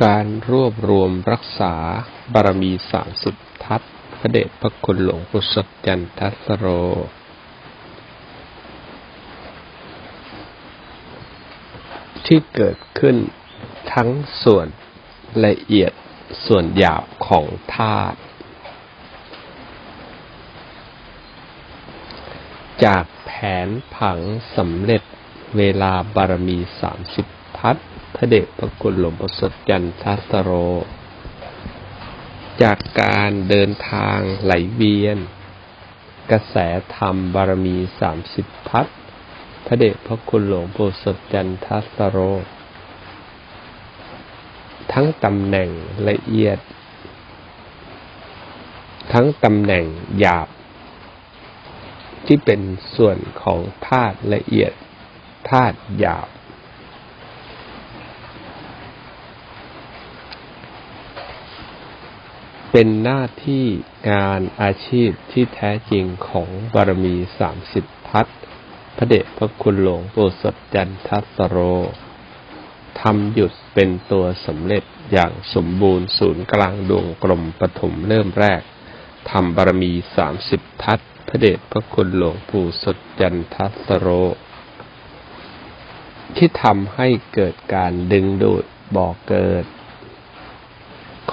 การรวบรวมรักษาบารมีสามสิบทัศพระเดชพระคุณหลวงปู่สดจันทัสโร ที่เกิดขึ้นทั้งส่วนละเอียดส่วนหยาบของธาตุจากแผนผังสำเร็จเวลาบารมีสามสิบทัศ ระเดชพระคุณหลวงปู่สดจันทัสโร จากการเดินทางไหลเวียน กระแสธรรมบารมีสามสิบทัศน์พระเดชพระคุณหลวงปู่สดจันทัสโร ทั้งตำแหน่งละเอียด ทั้งตำแหน่งหยาบ ที่เป็นส่วนของธาตุละเอียดธาตุหยาบ เป็นหน้าที่งานอาชีพที่แท้จริงของบารมีสามสิบทัศพระเดชพระคุณหลวงปู่สดจันทัสโรทำหยุดเป็นตัวสำเร็จอย่างสมบูรณ์ศูนย์กลางดวงกลมปฐมเริ่มแรกทำบารมีสามสิบทัศพระเดชพระคุณหลวงปู่สดจันทัสโร ที่ทำให้เกิดการดึงดูดบ่อเกิด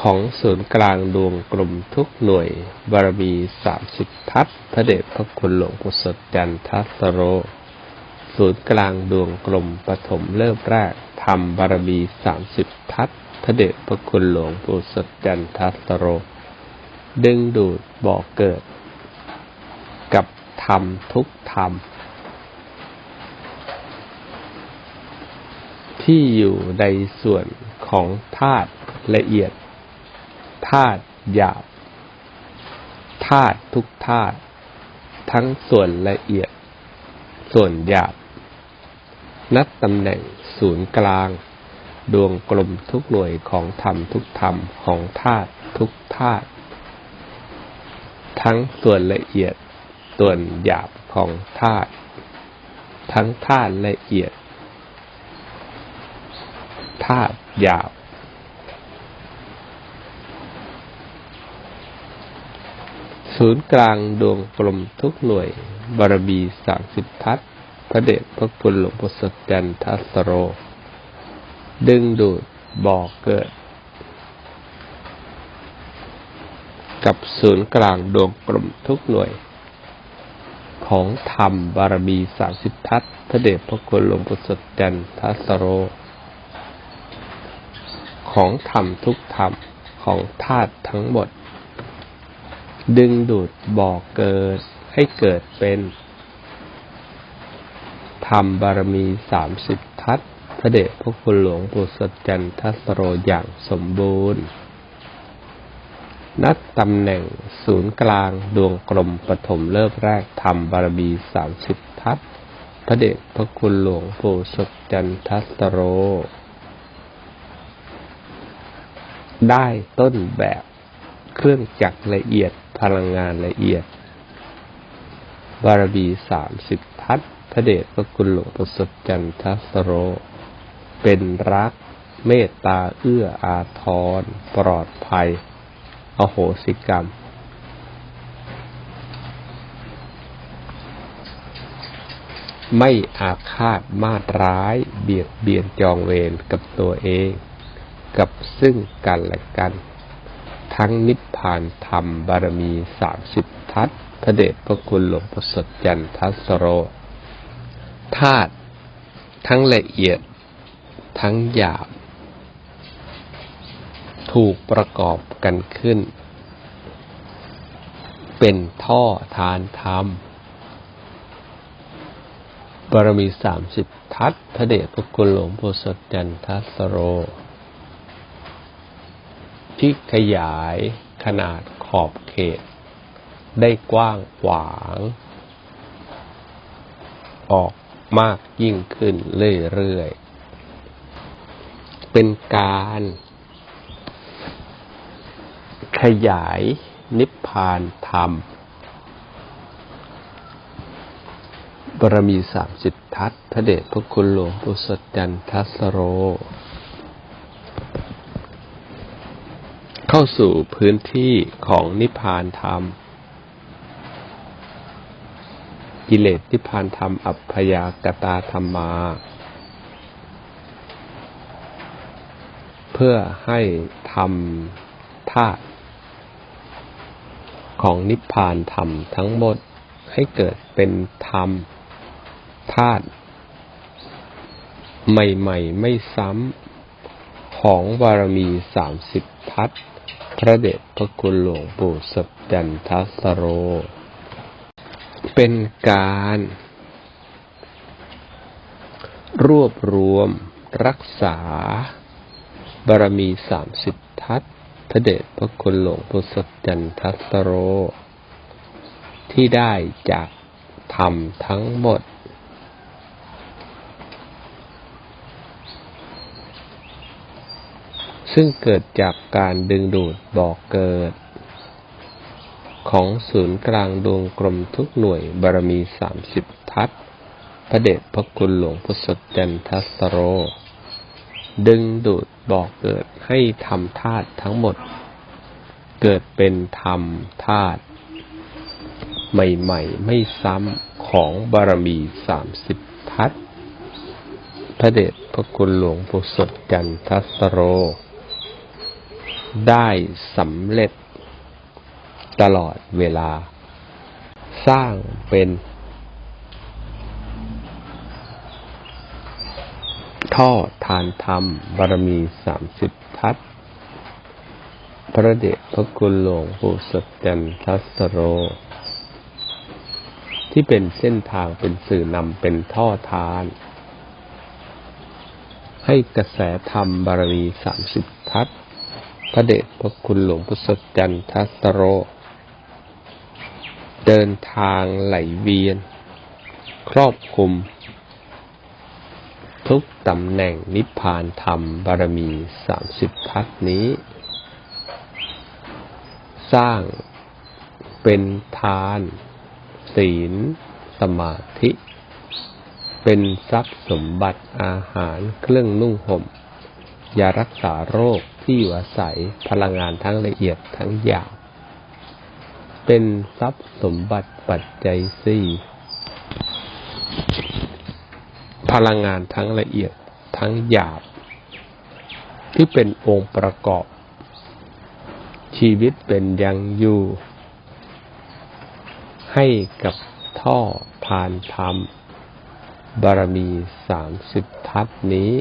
ของศูนย์กลางดวงกลมทุกหน่วย บารมีสามสิบทัศพระเดชพระคุณหลวงปู่สดจันทัสโร ศูนย์กลางดวงกลมปฐมเริ่มแรกทำบารมีสามสิบทัศพระเดชพระคุณหลวงปู่สดจันทัสโร ดึงดูดบ่อเกิด กับธรรมทุกธรรมที่อยู่ในส่วนของธาตุละเอียด ธาตุหยาบธาตุทุกธาตุทั้งส่วนละเอียด ส่วนหยาบ นัดตำแหน่งศูนย์กลาง ดวงกลมทุกหน่วยของธรรมทุกธรรมของธาตุทุกธาตุทั้งส่วนละเอียด ส่วนหยาบของธาตุทั้งธาตุละเอียดธาตุหยาบ ศูนย์กลางดวงกลมทุกหน่วย บารมีสามสิบทัศพระเดชพระคุณหลวงปู่สดจันทัสโร ดึงดูดบ่อเกิด กับศูนย์กลางดวงกลมทุกหน่วย ของธรรมบารมีสามสิบทัศพระเดชพระคุณหลวงปู่สดจันทัสโร ของธรรมทุกธรรมของธาตุทั้งหมด ดึงดูดบ่อเกิดให้เกิดเป็น ธรรมบารมีสามสิบทัศพระเดชพระคุณหลวงปู่สดจันทัสโรอย่างสมบูรณ์ นัดตำแหน่งศูนย์กลางดวงกลมปฐมเริ่มแรกธรรมบารมีสามสิบทัศพระเดชพระคุณหลวงปู่สดจันทัสโร ได้ต้นแบบ เครื่องจักรละเอียดพลังงานละเอียด บารมีสามสิบทัศพระเดชพระคุณหลวงปู่สดจันทัสโร เป็นรักเมตตาเอื้ออาทร ปลอดภัย อโหสิกรรม ไม่อาฆาตมาตร้าย เบียดเบียนจองเวรกับตัวเอง กับซึ่งกันและกัน ทั้งนิพพานธรรมบารมีสามสิบทัศพระเดชพระคุณหลวงปู่สดจันทัสโรธาตุทั้งละเอียด ทั้งหยาบ ถูกประกอบกันขึ้น เป็นท่อทานธรรมบารมีสามสิบทัศพระเดชพระคุณหลวงปู่สดจันทัสโร ที่ขยายขนาดขอบเขต ได้กว้างขวาง ออกมากยิ่งขึ้นเรื่อยๆ เป็นการขยายนิพพานธรรม บรมีสามสิบทัศน์พระเดชพระคุณหลวงปู่สดจันทัสโร เข้าสู่พื้นที่ของนิพพานธรรม กิเลสนิพพานธรรม อัพพยากตาธรรมา เพื่อให้ทำธาตุของนิพพานธรรมทั้งหมดให้เกิดเป็นธรรมธาตุใหม่ ๆ ไม่ซ้ำของบารมีสามสิบทัศ พระเดชพระคุณหลวงปู่สัจจันทัสโร เป็นการ รวบรวมรักษา บารมีสามสิบทัศพระเดชพระคุณหลวงปู่สัจจันทัสโร ที่ได้จากธรรมทั้งหมด ซึ่งเกิดจากการดึงดูดบอกเกิด ของศูนย์กลางดวงกลมทุกหน่วยบารมีสามสิบทัศพระเดชพระคุณหลวงพุทธจันทัสโร ดึงดูดบอกเกิดให้ทำธาตุทั้งหมด เกิดเป็นธรรมธาตุใหม่ๆ ไม่ซ้ำของบารมีสามสิบทัศพระเดชพระคุณหลวงปู่สดจันทัสโร ได้สำเร็จ ตลอดเวลา สร้างเป็น ท่อทานธรรมบารมีสามสิบทัศพระเดชพระคุณหลวงปู่สดจันทัสโร ที่เป็นเส้นทางเป็นสื่อนำเป็นท่อทาน ให้กระแสธรรมบารมีสามสิบทัศ พระเดชพระคุณหลวงพุทธจันทัสโร เดินทางไหลเวียน ครอบคลุม ทุกตำแหน่งนิพพานธรรมบารมีสามสิบทัศนี้ สร้างเป็นทาน ศีล สมาธิ เป็นทรัพย์สมบัติอาหารเครื่องนุ่งห่ม ยารักษาโรคที่อยู่อาศัยพลังงานทั้งละเอียดทั้งหยาบเป็นทรัพย์สมบัติปัจจัยสี่พลังงานทั้งละเอียดทั้งหยาบ ที่เป็นองค์ประกอบ ชีวิตเป็นยังอยู่ ให้กับท่อทานธรรม บารมีสามสิบทัศนี้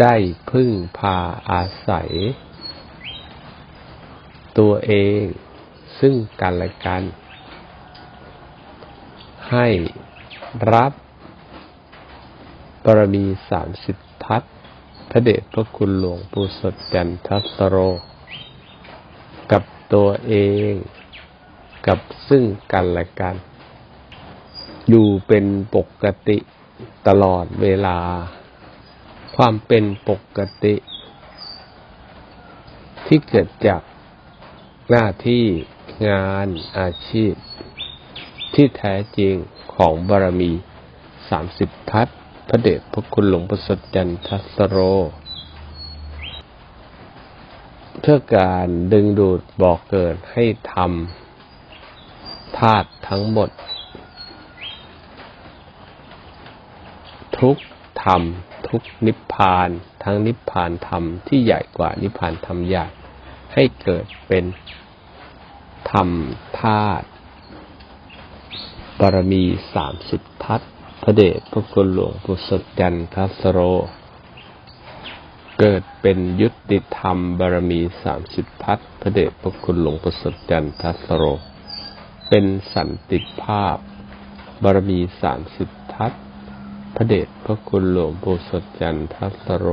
ได้พึ่งพาอาศัย ตัวเองซึ่งกันและกัน ให้รับบารมีสามสิบทัศพระเดชพระคุณหลวงปู่สดจันทัสโร กับตัวเองกับซึ่งกันและกัน อยู่เป็นปกติตลอดเวลา ความเป็นปกติ ที่เกิดจากหน้าที่งานอาชีพ ที่แท้จริงของบารมีสามสิบทัศพระเดชพระคุณหลวงประสดจันทัสโร เพื่อการดึงดูดบอกเกิดให้ทำธาตุทั้งหมด ทุกธรรม ทุกนิพพาน ทั้งนิพพานธรรมที่ใหญ่กว่านิพพานธรรมใหญ่ให้เกิดเป็นธรรมธาตุบารมีสามสิบทัศพระเดชพระคุณหลวงปู่สจันทัสโร เกิดเป็นยุติธรรมบารมีสามสิบทัศพระเดชพระคุณหลวงปู่สจันทัสโร เป็นสันติภาพบารมีสามสิบทัศ พระเดชพระคุณหลวงปู่สดจันทัสโร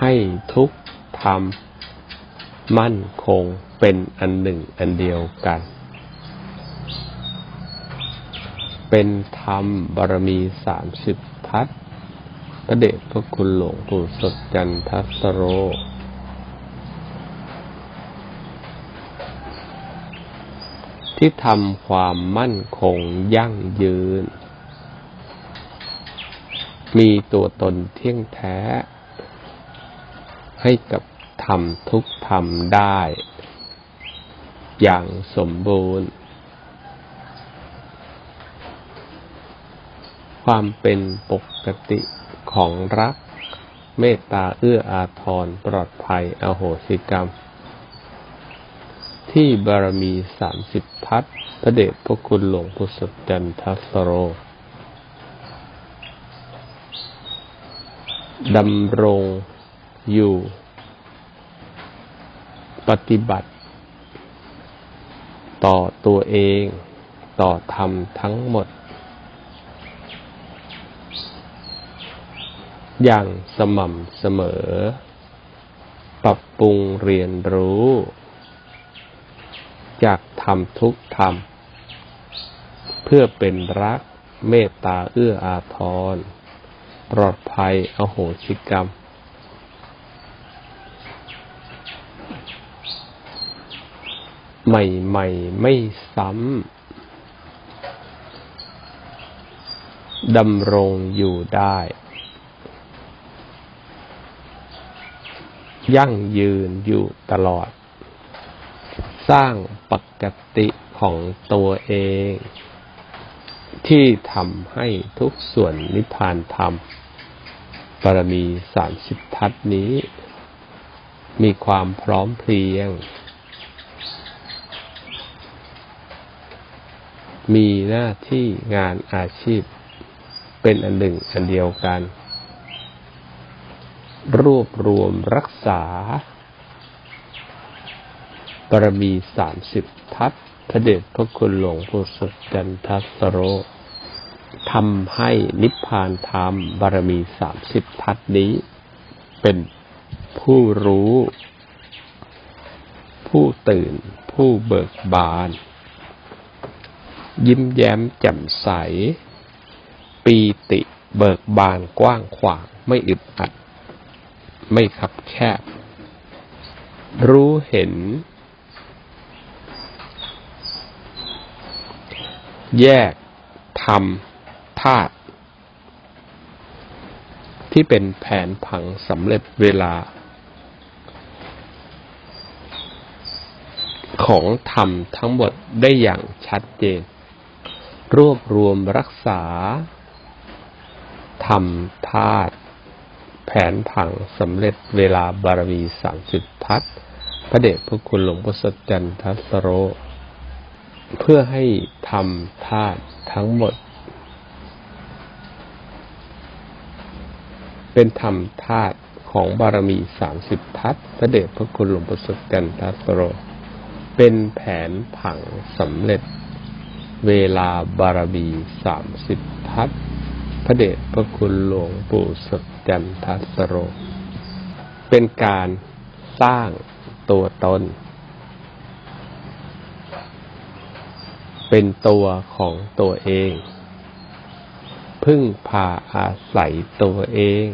ให้ทุกธรรมมั่นคงเป็นอันหนึ่งอันเดียวกัน เป็นธรรมบารมีสามสิบทัศพระเดชพระคุณหลวงปู่สดจันทัสโร ที่ทำความมั่นคงยั่งยืน มีตัวตนเที่ยงแท้ ให้กับธรรมทุกธรรมได้ อย่างสมบูรณ์ ความเป็นปกติของรัก เมตตาเอื้ออาทรปลอดภัยอโหสิกรรม ที่บารมีสามสิบทัศพระเดชพระคุณหลวงพุทธจันทสโรดำรงอยู่ ปฏิบัติ ต่อตัวเองต่อธรรมทั้งหมด อย่างสม่ำเสมอ ปรับปรุงเรียนรู้ จากธรรมทุกธรรม เพื่อเป็นรักเมตตาเอื้ออาทร ปลอดภัยอโหสิกรรม ใหม่ๆไม่ซ้ำดำรงอยู่ได้ ยั่งยืนอยู่ตลอด สร้าง ปกติของตัวเอง ที่ทำให้ทุกส่วนนิพพานธรรมบารมีสามสิบทัศนี้ มีความพร้อมเพรียง มีหน้าที่งานอาชีพ เป็นอันหนึ่งอันเดียวกัน รวบรวมรักษา บารมีสามสิบทัศพระเดชพระคุณหลวงปู่สุจันทสโรทำให้นิพพานธรรมบารมีสามสิบทัศนี้ เป็นผู้รู้ ผู้ตื่น ผู้เบิกบาน ยิ้มแย้มแจ่มใส ปีติเบิกบานกว้างขวาง ไม่อึดอัด ไม่คับแคบ รู้เห็น แยกทำธาตุที่เป็นแผนผังสำเร็จเวลา ของธรรมทั้งหมดได้อย่างชัดเจน รวบรวมรักษา ธรรมธาตุแผนผังสำเร็จเวลาบารมีสามสิบทัศพระเดชพระคุณหลวงพ่อสดจันทสโร เพื่อให้ทำธาตุทั้งหมด เป็นธรรมธาตุของบารมีสามสิบทัศพระเดชพระคุณหลวงพ่อสดจันทสโร เป็นแผนผังสำเร็จ เวลาบารมีสามสิบทัศพระเดชพระคุณหลวงปู่สดจันทสโร เป็นการสร้างตัวตน เป็นตัวของตัวเอง พึ่งพาอาศัยตัวเอง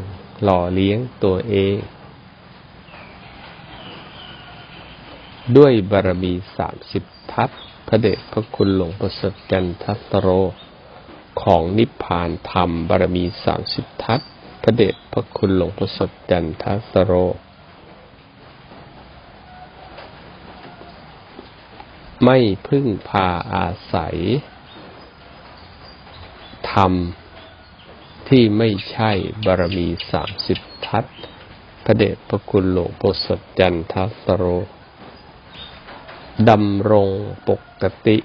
หล่อเลี้ยงตัวเอง ด้วยบารมีสามสิบทัศพระเดชพระคุณหลวงประสริฐจันทสโร ของนิพพานธรรมบารมีสามสิบทัศพระเดชพระคุณหลวงประสริฐจันทสโร ไม่พึ่งพาอาศัยธรรมที่ไม่ใช่บารมีสามสิบทัศพระเดชพระคุณหลวงปู่สดจันทัสโรดำรงปกติ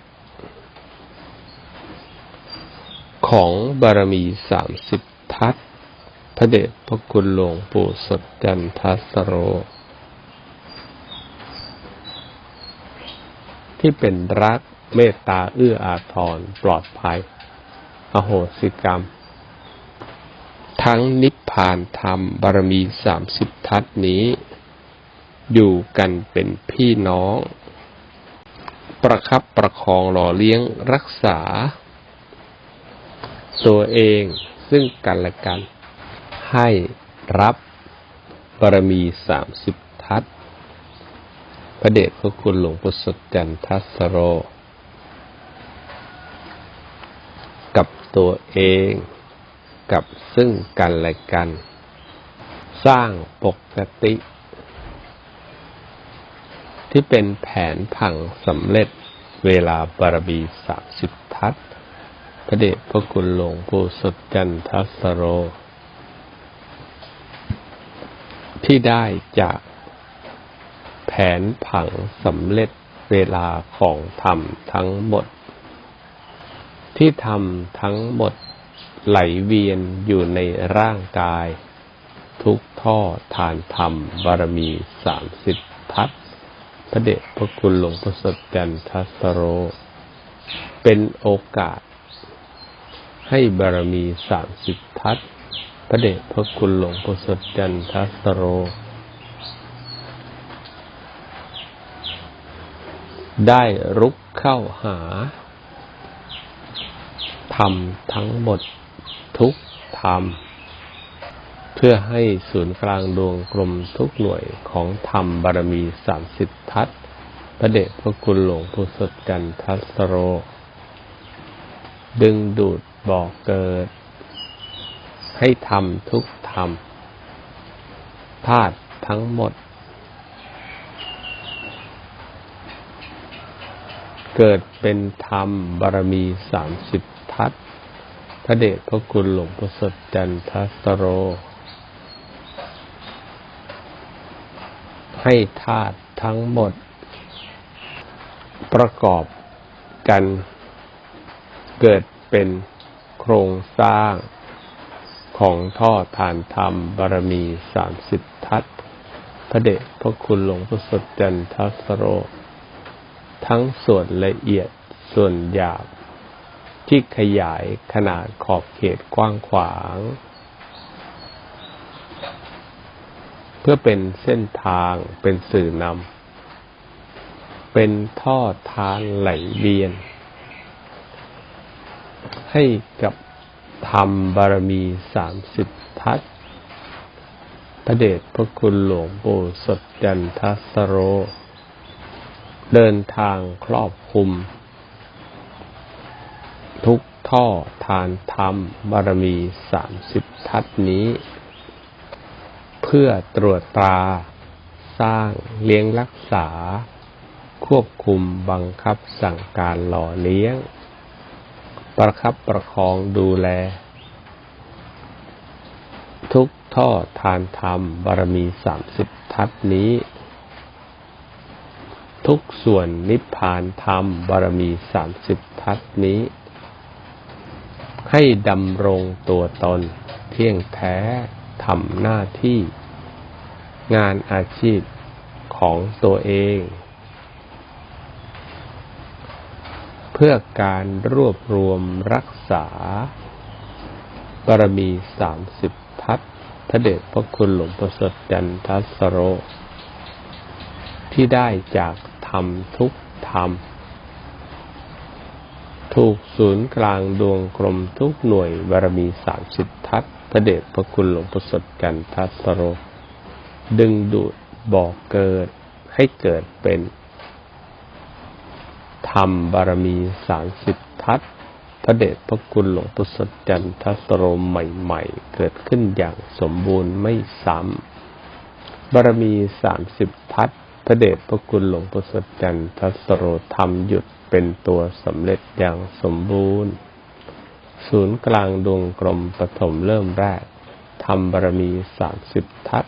ของบารมีสามสิบทัศพระเดชพระคุณหลวงปู่สดจันทัสโร ที่เป็นรักเมตตาเอื้ออาทรปลอดภัย อโหสิกรรม ทั้งนิพพานธรรมบารมีสามสิบทัศนี้ อยู่กันเป็นพี่น้อง ประคับประคองหล่อเลี้ยงรักษา ตัวเองซึ่งกันและกัน ให้รับบารมีสามสิบทัศ พระเดชพระคุณหลวงปู่สดจันทัสโร กับตัวเอง กับซึ่งกันและกัน สร้างปกติ ที่เป็นแผนผังสำเร็จเวลาบารมีสามสิบทัศพระเดชพระคุณหลวงปู่สดจันทัสโร ที่ได้จาก แผนผังสำเร็จเวลาของธรรมทั้งหมด ที่ทำทั้งหมดไหลเวียนอยู่ในร่างกาย ทุกท่อทานธรรมบารมีสามสิบทัศพระเดชพระคุณหลวงพ่อสดจันทัสโร เป็นโอกาส ให้บารมีสามสิบทัศพระเดชพระคุณหลวงพ่อสดจันทัสโร ได้รุกเข้าหาธรรมทั้งหมดทุกธรรม เพื่อให้ศูนย์กลางดวงกลมทุกหน่วยของธรรมบารมีสามสิบทัศพระเดชพระคุณหลวงปู่สดจันทัสโร ดึงดูดบอกเกิด ให้ทำทุกธรรมธาตุทั้งหมด เกิดเป็นธรรมบารมีสามสิบทัศพระเดชพระคุณหลวงพ่อสดจันทัสโร ให้ธาตุทั้งหมด ประกอบกันเกิดเป็นโครงสร้างของท่อฐานธรรมบารมีสามสิบทัศพระเดชพระคุณหลวงพ่อสดจันทัสโร ทั้งส่วนละเอียดส่วนหยาบ ที่ขยายขนาดขอบเขตกว้างขวาง เพื่อเป็นเส้นทางเป็นสื่อนำเป็นท่อทานไหลเวียน ให้กับธรรมบารมีสามสิบทัศพระเดชพระคุณหลวงปู่สดจันทัสโร เดินทางครอบคลุม ทุกท่อทานธรรมบารมีสามสิบทัศนี้ เพื่อตรวจตรา สร้างเลี้ยงรักษา ควบคุมบังคับสั่งการหล่อเลี้ยง ประคับประคองดูแล ทุกท่อทานธรรมบารมีสามสิบทัศนี้ ทุกส่วนนิพพานธรรมบารมีสามสิบทัศน์นี้ ให้ดำรงตัวตน เที่ยงแท้ทำหน้าที่ งานอาชีพของตัวเอง เพื่อการรวบรวมรักษา บารมีสามสิบทัศน์พระเดชพระคุณหลวงประสริฐจันทัสโรที่ได้จาก รมทุกธรรม ถูกศูนย์กลางดวงกลมทุกหน่วยบารมีสามสิบทัศพระเดชพระคุณหลวงประเสริฐกันทัสโร ดึงดูดบอกเกิดให้เกิดเป็น ธรรมบารมีสามสิบทัศพระเดชพระคุณหลวงปู่สดจันทัสโรใหม่ ๆ เกิดขึ้นอย่างสมบูรณ์ไม่ซ้ำบารมีสามสิบทัศ พระเดชพระคุณหลวงปู่สดจันทัสโรทำหยุดเป็นตัวสำเร็จอย่างสมบูรณ์ ศูนย์กลางดวงกลมปฐมเริ่มแรกทำบารมีสามสิบทัศ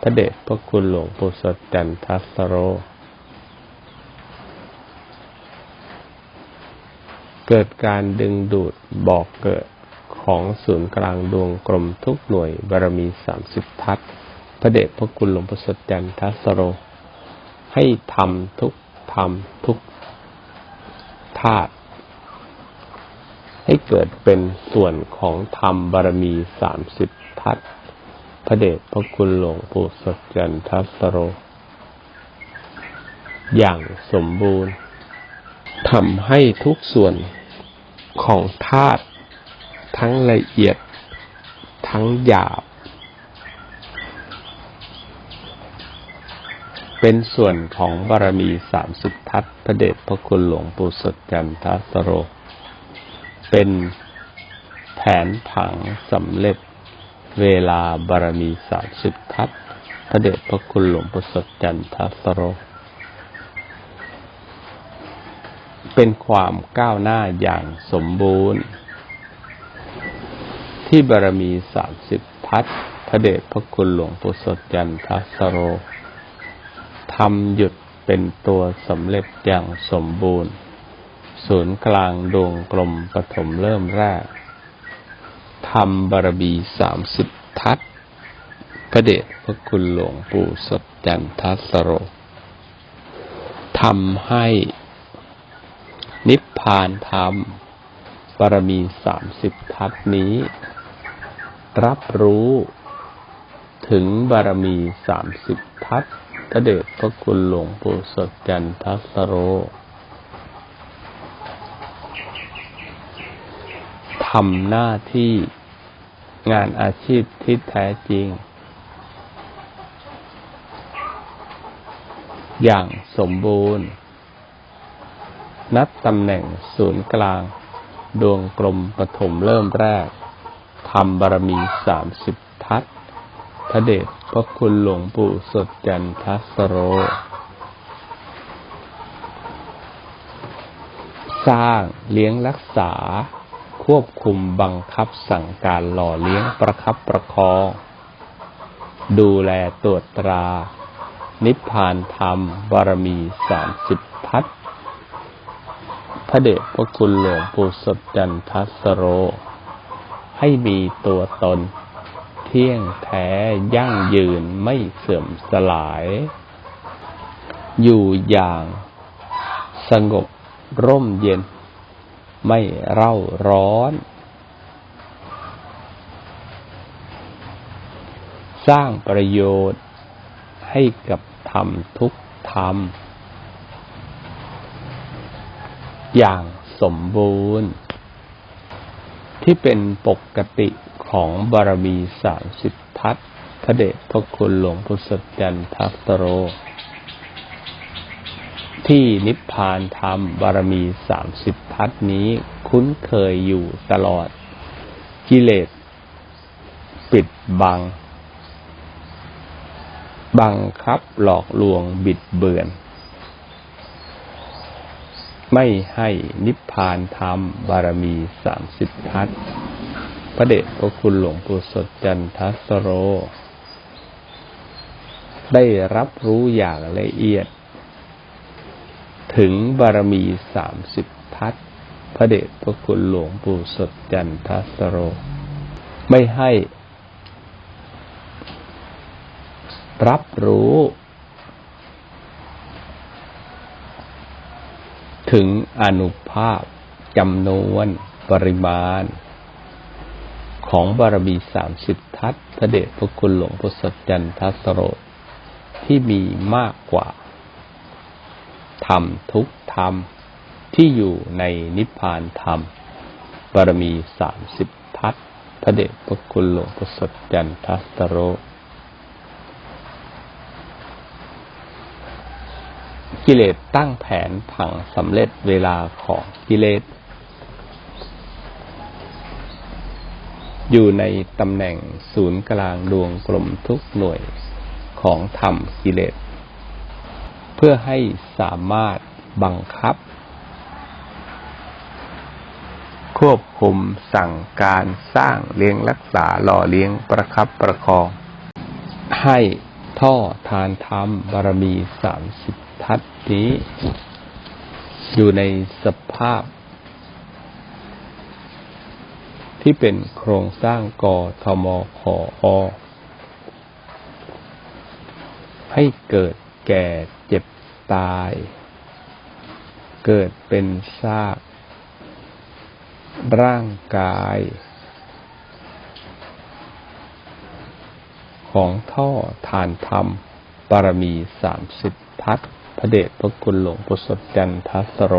พระเดชพระคุณหลวงปู่สดจันทัสโร เกิดการดึงดูดบอกเกิดของศูนย์กลางดวงกลมทุกหน่วยบารมีสามสิบทัศพระเดชพระคุณหลวงพ่สดจันทัสโร ให้ทำทุกทำทุกธาตุให้เกิดเป็นส่วนของธรรมบารมีสามสิบทัศพระเดชพระคุณหลวงปู่สดจันทัสโร อย่างสมบูรณ์ทำให้ทุกส่วนของธาตุทั้งละเอียดทั้งหยาบ เป็นส่วนของบารมีสามสิบทัศพระเดชพระคุณหลวงปู่สดจันทสโร เป็นผผนผังสำเร็จเวลาบารมีสามสิบทัศพระเดชพระคุณหลวงประสดจันทสโร เป็นความก้าวหน้าอย่างสมบูรณ์ ที่บารมีสามสิบทัศพระเดชพระคุณหลวงปู่สดจันทสโร ทำหยุดเป็นตัวสำเร็จอย่างสมบูรณ์ ศูนย์กลางดวงกลมปฐมเริ่มแรกทำบารมีสามสิบทัศพระเดชพระคุณหลวงปู่สดจันทัสโรทำให้นิพพานธรรมบารมีสามสิบทัศนี้ รับรู้ถึงบารมีสามสิบทัศ ระเดชพระคุณหลวงปู่สดจันทัสโร ทำหน้าที่งานอาชีพที่แท้จริง อย่างสมบูรณ์ นัดตำแหน่งศูนย์กลาง ดวงกลมปฐมเริ่มแรกทำบารมีสามสิบทัศพระเดช พระคุณหลวงปู่สดจันทัสโร สร้างเลี้ยงรักษา ควบคุมบังคับสั่งการหล่อเลี้ยงประคับประคอง ดูแลตรวจตรา นิพพานธรรมบารมีสามสิบทัศน์พระเดชพระคุณหลวงปู่สดจันทัสโร ให้มีตัวตน ที่ยงแท้ยั่งยืนไม่เสื่อมสลาย อยู่อย่างสงบร่มเย็น ไม่เร่าร้อน สร้างประโยชน์ให้กับธรรมทุกธรรม อย่างสมบูรณ์ ที่เป็นปกติของบารมีสามสิบทัศน์พระเดชพระคุณหลวงพุทธจันทัสโร ที่นิพพานธรรมบารมีสามสิบทัศน์นี้คุ้นเคยอยู่ตลอด กิเลสปิดบัง บังคับหลอกลวงบิดเบือน ไม่ให้นิพพานธรรมบารมีสามสิบทัศพระเดชพระคุณหลวงปู่สดจันทัสโร ได้รับรู้อย่างละเอียด ถึงบารมีสามสิบทัศพระเดชพระคุณหลวงปู่สดจันทัสโร ไม่ให้ รับรู้ ถึงอนุภาพจำนวนปริมาณ ของบารมีสามสิบทัศน์พระเดชพระคุณหลวงพุทธจันทสโรที่มีมากกว่าธรรมทุกธรรมที่อยู่ในนิพพานธรรมบารมีสามสิบทัศพระเดชพระคุณหลวงพุทธจันทสโร กิเลสตั้งแผนผังสำเร็จเวลาของกิเลส อยู่ในตำแหน่งศูนย์กลางดวงกลมทุกหน่วยของธรรมกิเลส เพื่อให้สามารถบังคับ ควบคุมสั่งการสร้างเลี้ยงรักษาหล่อเลี้ยงประคับประคอง ให้ท่อทานธรรมบารมีสามสิบ ทัศน์นี้ อยู่ในสภาพ ที่เป็นโครงสร้างกอทมขออให้เกิดแก่เจ็บตาย เกิดเป็นซาก ร่างกาย ของท่อทานธรรมบารมีสามสิบทัศน์ ระเดชพระคุณหลวงปุสดจันทัสโร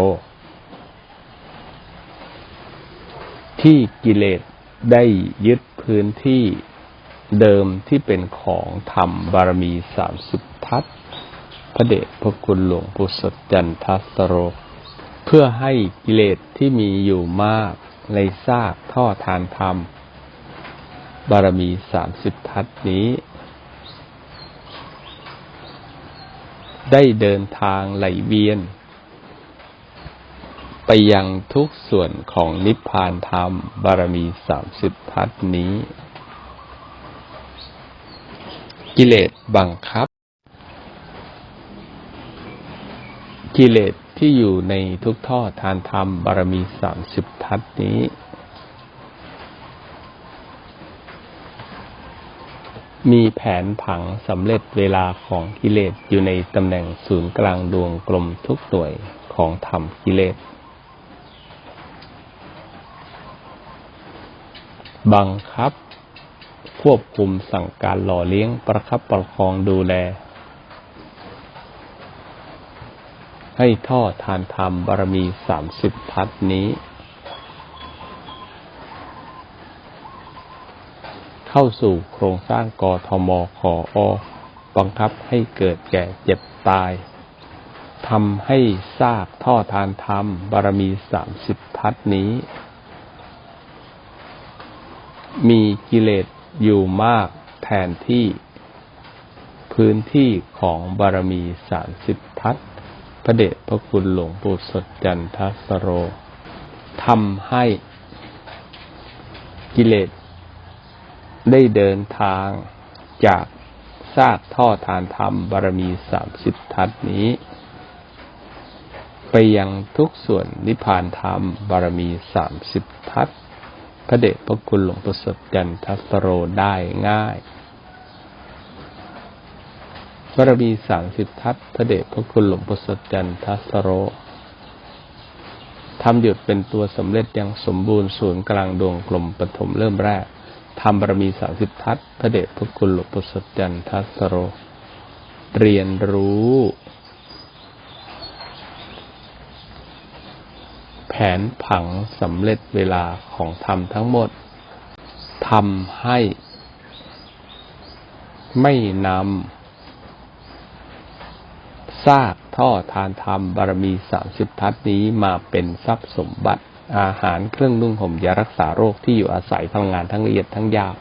ที่กิเลสได้ยึดพื้นที่เดิมที่เป็นของธรรมบารมีสามสิบทัศพระเดชพระคุณหลวงปุสดจันทัสโร เพื่อให้กิเลสที่มีอยู่มากในซากท่อทานธรรม บารมีสามสิบทัศนี้ ได้เดินทางไหลเวียน ไปยังทุกส่วนของนิพพานธรรมบารมีสามสิบทัศนี้ กิเลสบังคับ กิเลสที่อยู่ในทุกท่อทานธรรมบารมีสามสิบทัศนี้ มีแผนผังสำเร็จเวลาของกิเลสอยู่ในตำแหน่งศูนย์กลางดวงกลมทุกหน่วยของธรรมกิเลส บังคับ ควบคุมสั่งการหล่อเลี้ยงประคับประคองดูแล ให้ท่อทานธรรมบารมีสามสิบทัศนี้ เข้าสู่โครงสร้างกทมขออบังคับให้เกิดแก่เจ็บตายทำให้ซากท่อทานธรรมบารมีสามสิบทัศนี้ มีกิเลสอยู่มากแทนที่พื้นที่ของบารมีสามสิบทัศพระเดชพระคุณหลวงปู่สดจันทสโรทำให้กิเลส ได้เดินทางจากซากท่อทานธรรมบารมีสามสิบทัศนี้ ไปยังทุกส่วนนิพพานธรรมบารมีสามสิบทัศพระเดชพระคุณหลวงปู่สดจันทัสโรได้ง่ายบารมีสามสิบทัศพระเดชพระคุณหลวงปู่สดจันทัสโรทำหยุดเป็นตัวสำเร็จอย่างสมบูรณ์ศูนย์กลางดวงกลมปฐมเริ่มแรก ทำบารมีสามสิบทัศพระเดชพระคุณหลวงปู่สดจันทัสโร เรียนรู้ แผนผังสำเร็จเวลาของธรรมทั้งหมดทำให้ ไม่นำซากท่อทานธรรมบารมีสามสิบทัศนี้มาเป็นทรัพย์สมบัติ อาหารเครื่องนุ่งห่มยารักษาโรคที่อยู่อาศัยพลังงานทั้งละเอียดทั้งยาว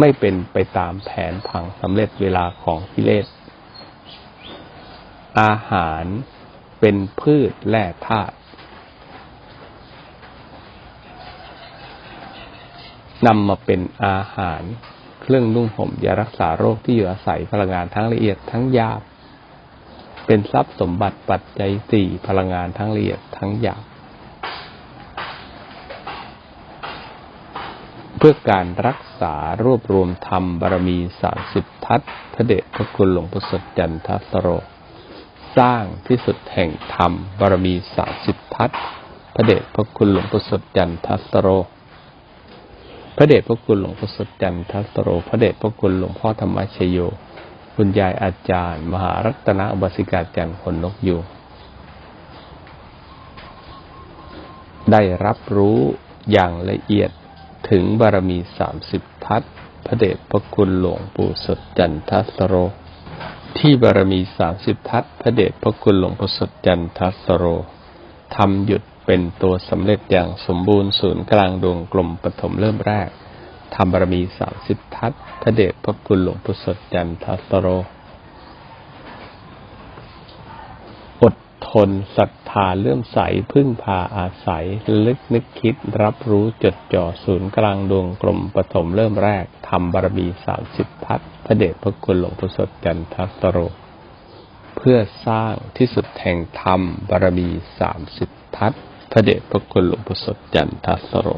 ไม่เป็นไปตามแผนผังสำเร็จเวลาของกิเลส อาหารเป็นพืชแร่ธาตุนำมาเป็นอาหารเครื่องนุ่งห่มยารักษาโรคที่อยู่อาศัยพลังงานทั้งละเอียดทั้งยาบ เป็นทรัพย์สมบัติปัจจัยสี่พลังงานทั้งละเอียดทั้งหยาบเพื่อการรักษารวบรวมธรรมบารมีสามสิบทัศพระเดชพระคุณหลวงพ่อสดจันทสโร สร้างที่สุดแห่งธรรมบารมีสามสิบทัศพระเดชพระคุณหลวงพ่อสดจันทสโร พระเดชพระคุณหลวงพ่อสดจันทสโร พระเดชพระคุณหลวงพ่อธรรมชโย คุณยายอาจารย์ มหารัตนอุบาสิกาจันทร์คนนกยูงได้รับรู้อย่างละเอียดถึงบารมีสามสิบทัศพระเดชพระคุณหลวงปู่สดจันทสโร ที่บารมีสามสิบทัศพระเดชพระคุณหลวงปู่สดจันทสโรทำหยุดเป็นตัวสำเร็จอย่างสมบูรณ์ศูนย์กลางดวงกลมปฐมเริ่มแรกทำบารมีสามสิบทัศ พระเดชพระคุณหลวงปู่สดจันทัสโร อดทนศรัทธาเลื่อมใสพึ่งพาอาศัยลึกนึกคิดรับรู้จดจ่อศูนย์กลางดวงกลมปฐมเริ่มแรกทำบารมีสามสิบทัศพระเดชพระคุณหลวงปู่สดจันทัสโร เพื่อสร้างที่สุดแห่งธรรมบารมีสามสิบทัศพระเดชพระคุณหลวงปู่สดจันทัสโร